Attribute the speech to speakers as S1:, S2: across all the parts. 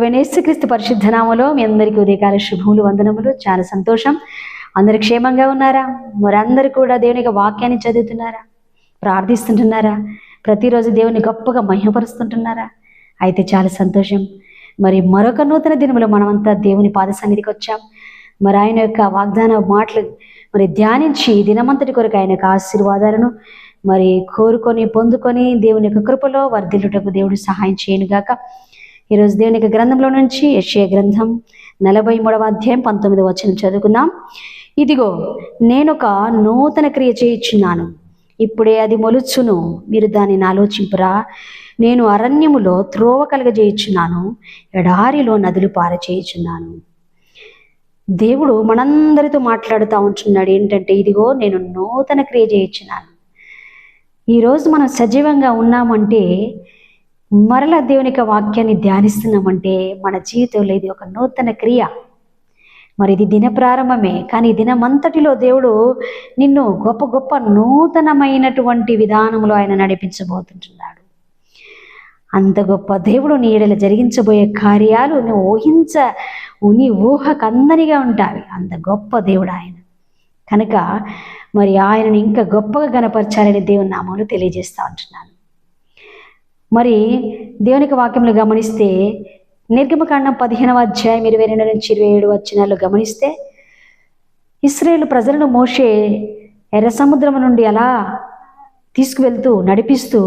S1: క్రీస్తు పరిశుద్ధ నామంలో మీ అందరికీ ఉదయకాల శుభములు వందనములు. చాలా సంతోషం. అందరు క్షేమంగా ఉన్నారా? మరందరూ కూడా దేవుని యొక్క వాక్యాన్ని చదువుతున్నారా? ప్రార్థిస్తుంటున్నారా? ప్రతిరోజు దేవుని గొప్పగా మహిమపరుస్తుంటున్నారా? అయితే చాలా సంతోషం. మరి మరొక నూతన దినములో మనమంతా దేవుని పాద సన్నిధికి వచ్చాం. మరి ఆయన యొక్క వాగ్దాన మాటలు మరి ధ్యానించి దినమంతటి కొరకు ఆయన యొక్క ఆశీర్వాదాలను మరి కోరుకొని పొందుకొని దేవుని యొక్క కృపలో వర్ధిల్లుటకు దేవుడు సహాయం చేయనుగాక. ఈరోజు దేవుని యొక్క గ్రంథంలో నుంచి యెషయా గ్రంథం నలభై మూడవ అధ్యాయం పంతొమ్మిది వచ్చిన చదువుకుందాం. ఇదిగో నేను ఒక నూతన క్రియ చేయించున్నాను. ఇప్పుడే అది మొలుచును. మీరు దానిని ఆలోచింపురా. నేను అరణ్యములో త్రోవ కలగజేయుచున్నాను ఎడారిలో నదులు పారచేయుచున్నాను దేవుడు మనందరితో మాట్లాడుతూ ఉంటున్నాడు ఏంటంటే ఇదిగో నేను నూతన క్రియ చేయించున్నాను. ఈరోజు మనం సజీవంగా ఉన్నామంటే మరల దేవుని యొక్క వాక్యాన్ని ధ్యానిస్తున్నామంటే మన జీవితంలో ఇది ఒక నూతన క్రియ. మరి ఇది దిన ప్రారంభమే కానీ దినమంతటిలో దేవుడు నిన్ను గొప్ప గొప్ప నూతనమైనటువంటి విధానంలో ఆయన నడిపించబోతుంటున్నాడు. అంత గొప్ప దేవుడు నీ ఎడల జరిగించబోయే కార్యాలు నువ్వు ఊహించ నీ ఊహకు అందరిగా ఉంటావి. అంత గొప్ప దేవుడు ఆయన. కనుక మరి ఆయనను ఇంకా గొప్పగా గనపరచాలని దేవుని నామంలో తెలియజేస్తా ఉంటున్నాను. మరి దేవునికి వాక్యములు గమనిస్తే నిర్గమకాండం పదిహేనవ అధ్యాయం ఇరవై రెండు నుంచి ఇరవై ఏడు వచ్చినాలు గమనిస్తే ఇస్రాయేల్ ప్రజలను మోసే ఎర్ర సముద్రం నుండి అలా తీసుకువెళ్తూ నడిపిస్తూ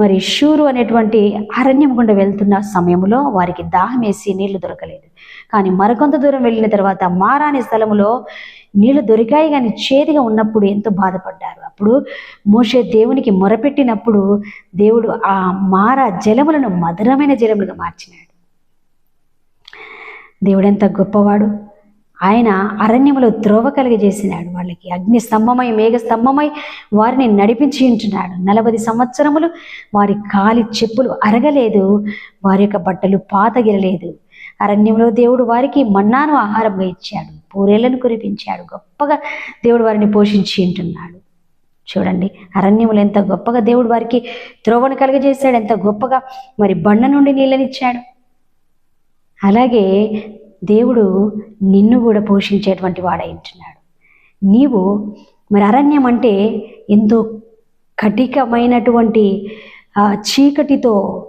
S1: మరి షూరు అనేటువంటి అరణ్యం గుండా వెళ్తున్న సమయంలో వారికి దాహం వేసి నీళ్ళు దొరకలేదు. కానీ మరికొంత దూరం వెళ్ళిన తర్వాత మారాని స్థలములో నీళ్ళు దొరికాయి కానీ చేతిగా ఉన్నప్పుడు ఎంతో బాధపడ్డారు. అప్పుడు మోషే దేవునికి మొరపెట్టినప్పుడు దేవుడు ఆ మార జలములను మధురమైన జలములుగా మార్చినాడు. దేవుడు ఎంత గొప్పవాడు. ఆయన అరణ్యములో ద్రోవ కలిగజేసినాడు. వాళ్ళకి అగ్ని స్తంభమై మేఘ స్తంభమై వారిని నడిపించి ఉంటున్నాడు. నలభై సంవత్సరములు వారి కాలి చెప్పులు అరగలేదు వారి యొక్క బట్టలు పాతగిరలేదు. అరణ్యంలో దేవుడు వారికి మన్నాను ఆహారంగా ఇచ్చాడు పూరేళ్ళను కురిపించాడు. గొప్పగా దేవుడు వారిని పోషించి ఉంటున్నాడు. చూడండి అరణ్యములు ఎంత గొప్పగా దేవుడు వారికి త్రోవను కలుగజేశాడు. ఎంత గొప్పగా మరి బండ నుండి నీళ్ళనిచ్చాడు. అలాగే దేవుడు నిన్ను కూడా పోషించేటువంటి వాడై ఉంటున్నాడు. నీవు మరి అరణ్యం అంటే ఎంతో కఠికమైనటువంటి ఆ చీకటితో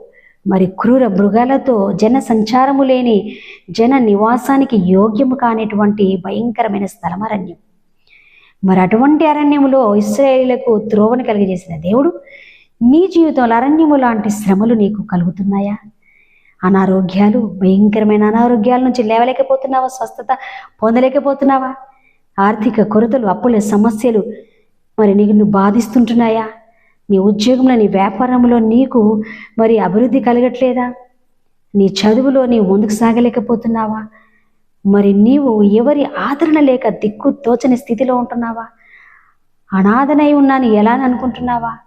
S1: మరి క్రూర మృగాలతో జన సంచారము లేని జన నివాసానికి యోగ్యము కానిటువంటి భయంకరమైన స్థలం అరణ్యం. మరి అటువంటి అరణ్యములో ఇస్రాయేలీలకు త్రోవను కలిగజేసిన దేవుడు నీ జీవితంలో అరణ్యము లాంటి శ్రమలు నీకు కలుగుతున్నాయా? అనారోగ్యాలు భయంకరమైన అనారోగ్యాల నుంచి లేవలేకపోతున్నావా? స్వస్థత పొందలేకపోతున్నావా? ఆర్థిక కొరతలు అప్పుల సమస్యలు మరి నీకు నువ్వు బాధిస్తుంటున్నాయా? నీ ఉద్యోగంలో నీ వ్యాపారంలో నీకు మరి అభివృద్ధి కలగట్లేదా? నీ చదువులో నీవు ముందుకు సాగలేకపోతున్నావా? మరి నీవు ఎవరి ఆదరణ లేక దిక్కు తోచని స్థితిలో ఉంటున్నావా? అనాథనై ఉన్నాను ఎలా అని అనుకుంటున్నావా?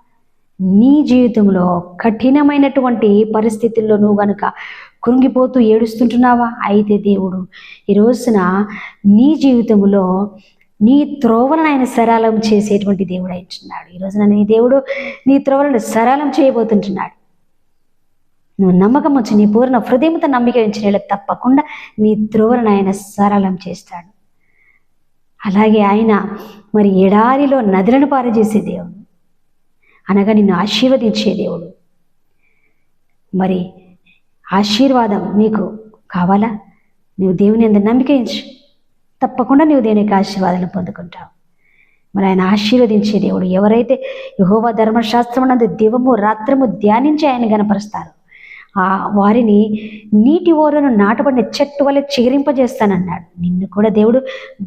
S1: నీ జీవితంలో కఠినమైనటువంటి పరిస్థితుల్లో నువ్వు గనుక కృంగిపోతూ ఏడుస్తుంటున్నావా? అయితే దేవుడు ఈ రోజున నీ జీవితంలో నీ త్రోవలను ఆయన సరళం చేసేటువంటి దేవుడు అంటున్నాడు ఈరోజున నీ దేవుడు నీ త్రోవలను సరళం చేయబోతుంటున్నాడు. నువ్వు నమ్మకం వచ్చి నీ పూర్ణ హృదయంతో నమ్మిక ఉంచిన తప్పకుండా నీ త్రోవలను ఆయన సరళం చేస్తాడు. అలాగే ఆయన మరి ఎడారిలో నదులను పారజేసే దేవుడు. అనగా నిన్ను ఆశీర్వదించే దేవుడు. మరి ఆశీర్వాదం నీకు కావాలా? నువ్వు దేవుని ఎంత నమ్మిక తప్పకుండా నువ్వు దేవుని ఆశీర్వాదాలను పొందుకుంటావు. మరి ఆయన ఆశీర్వదించే దేవుడు ఎవరైతే యహోవా ధర్మశాస్త్రం నందు దివము రాత్రము ధ్యానించి ఆయన గనపరుస్తారు ఆ వారిని నీటి ఓరను నాటబడిన చెట్టు వల్ల చిగురింపజేస్తానన్నాడు. నిన్ను కూడా దేవుడు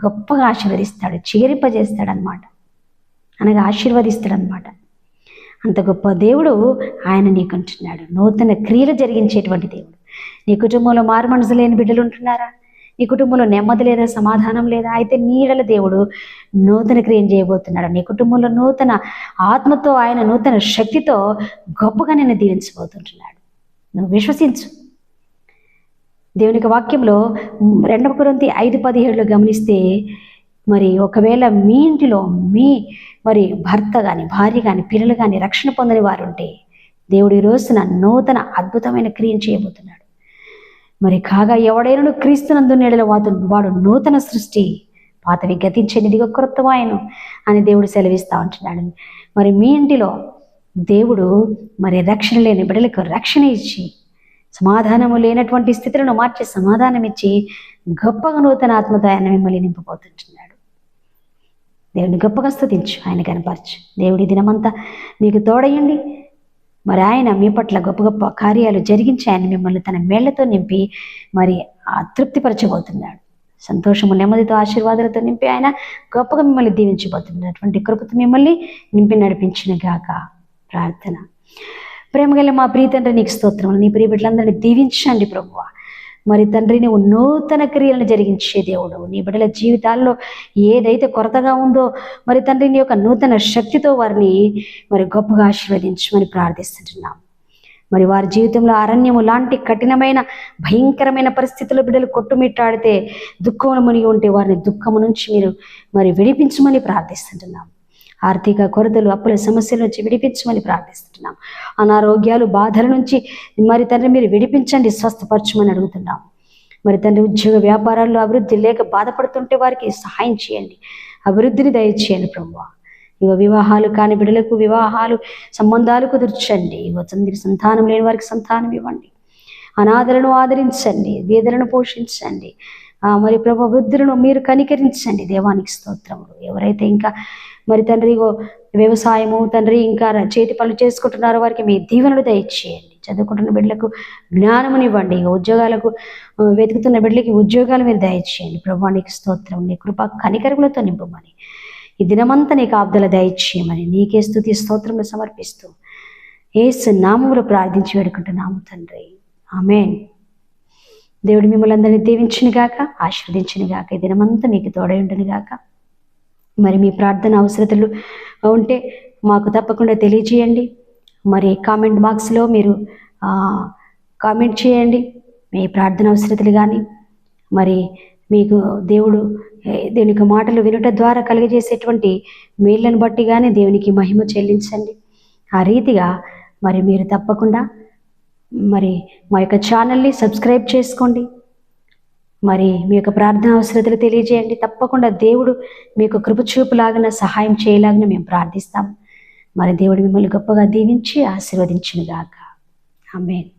S1: గొప్పగా ఆశీర్వదిస్తాడు చిగిరింపజేస్తాడనమాట అనగా ఆశీర్వదిస్తాడనమాట అంత గొప్ప దేవుడు ఆయన నీకుంటున్నాడు. నూతన క్రియలు జరిగించేటువంటి దేవుడు. నీ కుటుంబంలో మారు మనసు లేని బిడ్డలు ఉంటున్నారా? నీ కుటుంబంలో నెమ్మది లేదా సమాధానం లేదా? అయితే నీడల దేవుడు నూతన క్రియం చేయబోతున్నాడు. నీ కుటుంబంలో నూతన ఆత్మతో ఆయన నూతన శక్తితో గొప్పగా నిన్ను దీవించబోతుంటున్నాడు. నువ్వు విశ్వసించు. దేవుని వాక్యంలో రెండవ కొరింథీ ఐదు పదిహేడులో గమనిస్తే మరి ఒకవేళ మీ ఇంటిలో మీ మరి భర్త కానీ భార్య కానీ పిల్లలు కానీ రక్షణ పొందని వారు ఉంటే దేవుడు ఈ రోజున నూతన అద్భుతమైన క్రియను చేయబోతున్నాడు. మరి కాగా ఎవడైనా క్రీస్తునందు నీడల వాడు వాడు నూతన సృష్టి పాతవి గతించేదిగా ఇదిగో క్రొత్తమాయను అని దేవుడు సెలవిస్తూ ఉంటున్నాడు. మరి మీ ఇంటిలో దేవుడు మరి రక్షణ లేని బిడ్డలకు రక్షణ ఇచ్చి సమాధానము లేనటువంటి స్థితులను మార్చి సమాధానం ఇచ్చి గొప్పగా నూతన ఆత్మదాయాన్ని మిమ్మల్ని నింపబోతుంటున్నాడు. దేవుని గొప్పగా స్థుతించు ఆయన కనపరచు. దేవుడి దినమంతా మీకు తోడయండి మరి ఆయన మీ పట్ల గొప్ప గొప్ప కార్యాలు జరిగించి ఆయన మిమ్మల్ని తన మేళ్ళతో నింపి మరి అతృప్తిపరచబోతున్నాడు తృప్తిపరచబోతున్నాడు. సంతోషము నెమ్మదితో ఆశీర్వాదాలతో నింపి ఆయన గొప్పగా మిమ్మల్ని దీవించబోతున్నాడు. అటువంటి కృపతో మిమ్మల్ని నింపి నడిపించిన గాక ప్రార్థన. ప్రేమగల మా ప్రీతండ్రి నీకు స్తోత్రములు. నీ ప్రియ బిడ్డలందరినీ దీవించండి ప్రభువ. మరి తండ్రి నువ్వు నూతన క్రియలను జరిగించే దేవుడు. నీ బిడ్డల జీవితాల్లో ఏదైతే కొరతగా ఉందో మరి తండ్రి నీ యొక్క నూతన శక్తితో వారిని మరి గొప్పగా ఆశీర్వదించమని ప్రార్థిస్తుంటున్నాం. మరి వారి జీవితంలో అరణ్యము లాంటి కఠినమైన భయంకరమైన పరిస్థితుల్లో బిడ్డలు కొట్టుమిట్టాడితే దుఃఖమును మునిగి ఉంటే వారిని దుఃఖము నుంచి మీరు మరి విడిపించమని ప్రార్థిస్తుంటున్నాం. ఆర్థిక కొరతలు అప్పుల సమస్యల నుంచి విడిపించమని ప్రార్థిస్తున్నాం. అనారోగ్యాలు బాధల నుంచి మరి తండ్రి మీరు విడిపించండి స్వస్థపరచమని అడుగుతున్నాం. మరి తండ్రి ఉద్యోగ వ్యాపారాల్లో అభివృద్ధి లేక బాధపడుతుంటే వారికి సహాయం చేయండి. అభివృద్ధిని దయచేయండి ప్రభు యువ వివాహాలు కాని బిడ్డలకు వివాహాలు సంబంధాలు కుదుర్చండి. ఇవ తండ్రి సంతానం లేని వారికి సంతానం ఇవ్వండి. అనాథలను ఆదరించండి వేదలను పోషించండి. మరి ప్రభు వృద్ధులను మీరు కనికరించండి. దేవానికి స్తోత్రములు. ఎవరైతే ఇంకా మరి తండ్రి వ్యవసాయము తండ్రి ఇంకా చేతి పనులు చేసుకుంటున్నారో వారికి మీ దీవెనలు దయచేయండి. చదువుకుంటున్న బిడ్డలకు జ్ఞానమునివ్వండి. ఉద్యోగాలకు వెతుకుతున్న బిడ్డలకి ఉద్యోగాలు మీరు దయచేయండి. ప్రభానికి స్తోత్రం నీ కృప కనికరములతో నింపమని. ఈ దినమంతా నీకు ఆబ్దల దయచేయమని నీకే స్థుతి స్తోత్రములు సమర్పిస్తూ ఏసు నామములు ప్రార్థించి వేడుకుంటున్నాము తండ్రి. ఆమెన్. దేవుడు మిమ్మల్ని అందరినీ దీవించిన గాక ఆశీర్వదించిన గాక. ఈ దినమంతా మీకు తోడై ఉండును గాక. మరి మీ ప్రార్థన అవసరతలు ఉంటే మాకు తప్పకుండా తెలియజేయండి. మరి కామెంట్ బాక్స్లో మీరు కామెంట్ చేయండి. మీ ప్రార్థన అవసరతలు కానీ మరి మీకు దేవుడు దేవునికి మాటలు వినుట ద్వారా కలిగజేసేటువంటి మేళ్ళను బట్టి కానీ దేవునికి మహిమ చెల్లించండి. ఆ రీతిగా మరి మీరు తప్పకుండా మరి మా యొక్క ఛానల్ని సబ్స్క్రైబ్ చేసుకోండి. మరి మీ యొక్క ప్రార్థన అవసరతలు తెలియజేయండి. తప్పకుండా దేవుడు మీకు కృప సహాయం చేయలాగిన మేము ప్రార్థిస్తాం. మరి దేవుడు మిమ్మల్ని గొప్పగా దీవించి ఆశీర్వదించినగాక. ఆమెన్.